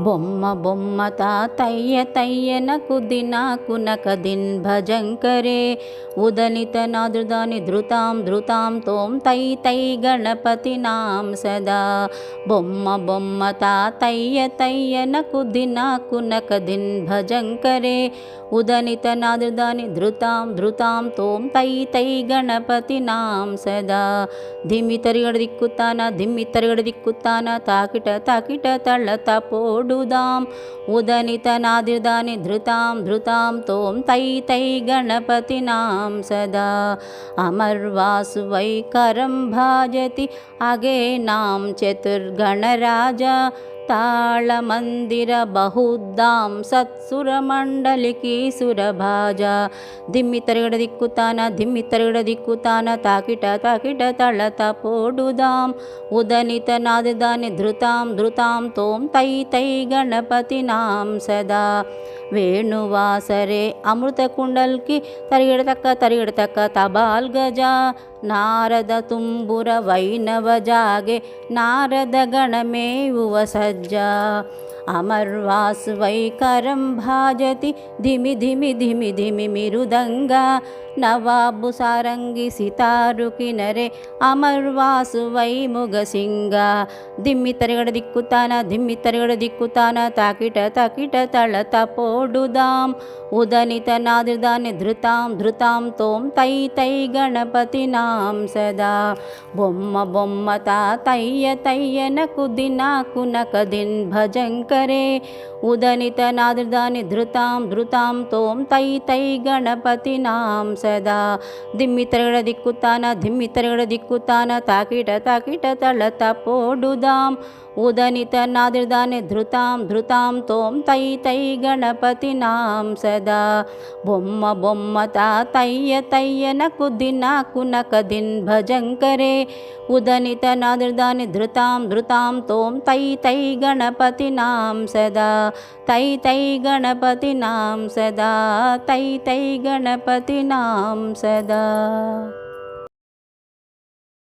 బొమ్మ బొమ్మ తాతయ్య తయ్యనకు దినాకు నకదిన్ భజంకరే. ఉదనిత నాదృదాని ధృతాం ధృతాం తోం తై తై గణపతి నాం సదా. బొమ్మ బొమ్మ తాతయ్య తయ్యనకు దినాకు నకదిన్ భజంకరే. ఉదనిత నాదృదాని ధృతాం ధృతాం తోం తై తై గణపతి నాం సదా. ధిమ్మి తరిగడ దిక్కుతాన ధిమ్మి తరిగడ దిక్కుతాన తాకిట తాకిట తళ్ళ తపోడుదాం डुदाम् उदनितनादिदानि धृतां धृतां त्वं तै तै गणपतीनां सदा। अमर्वासुवैकरं भाजति अगेनां चतुर्गणराजा। నాం చతుర్గణరాజా తాళమందిర బహుద్దాం సత్సురమండలికి సురభాజ దిమ్మి తరగడ దిక్కుతాన దిమ్మి తరగడ దిక్కుతాన తాకిట తాకిట తళత పోడుదాం. ఉదనిత నాదదాని ధృతాం ధృతాం తోం తై తై గణపతి నాం సదా. వేణువాసరే అమృత కుండల్కి తరిగెడతక్క తబాల్ గజా. నారద తుంబుర వైనవ జాగే నారద గణమే ఉవ సజ్జా అమర్వాసు వైకరం భాజతి. ధిమి ధిమి ధిమి ధిమి మిరుదంగా. నవాబు సారంగి సితారు కినరే. అమర్వాసు వై ముగసింగ దిమ్మి తరగడ దిక్కుతాన దిమ్మి తరగడ దిక్కుతాన. తాకిట తకిట తళ తపోడుదాం ఉదనిత నాదిదాని ధృతాం ధృతాం తోం తై తై గణపతి నాం సదా. బొమ్మ బొమ్మ తాతయ్య తయ్యనకు దినాకు నకదిన్ భజంక ఉదనిత నాదిదాని ధృతాం ధృతాం తోం తై తై గణపతి నాం సదా. దిమ్మి తరగడ దిక్కుతాన దిమ్మి తరగడ దిక్కుతాన తాకిట తాకిట తళ తపోడుదాం ఉదనిత నాదిదాని ధృతాం ధృతాం తోం తై తై గణపతి నాం సదా. బొమ్మ బొమ్మ తాతయ్య తయ్యనకు దినాకు నకదిన్ భజంకరే. ఉదనిత నాదిదాని ధృతాం ధృతాం తోం తై తై గణపతి ं सदा। तै तै गणपतिनांंसदा तै गणपतिनां सदा।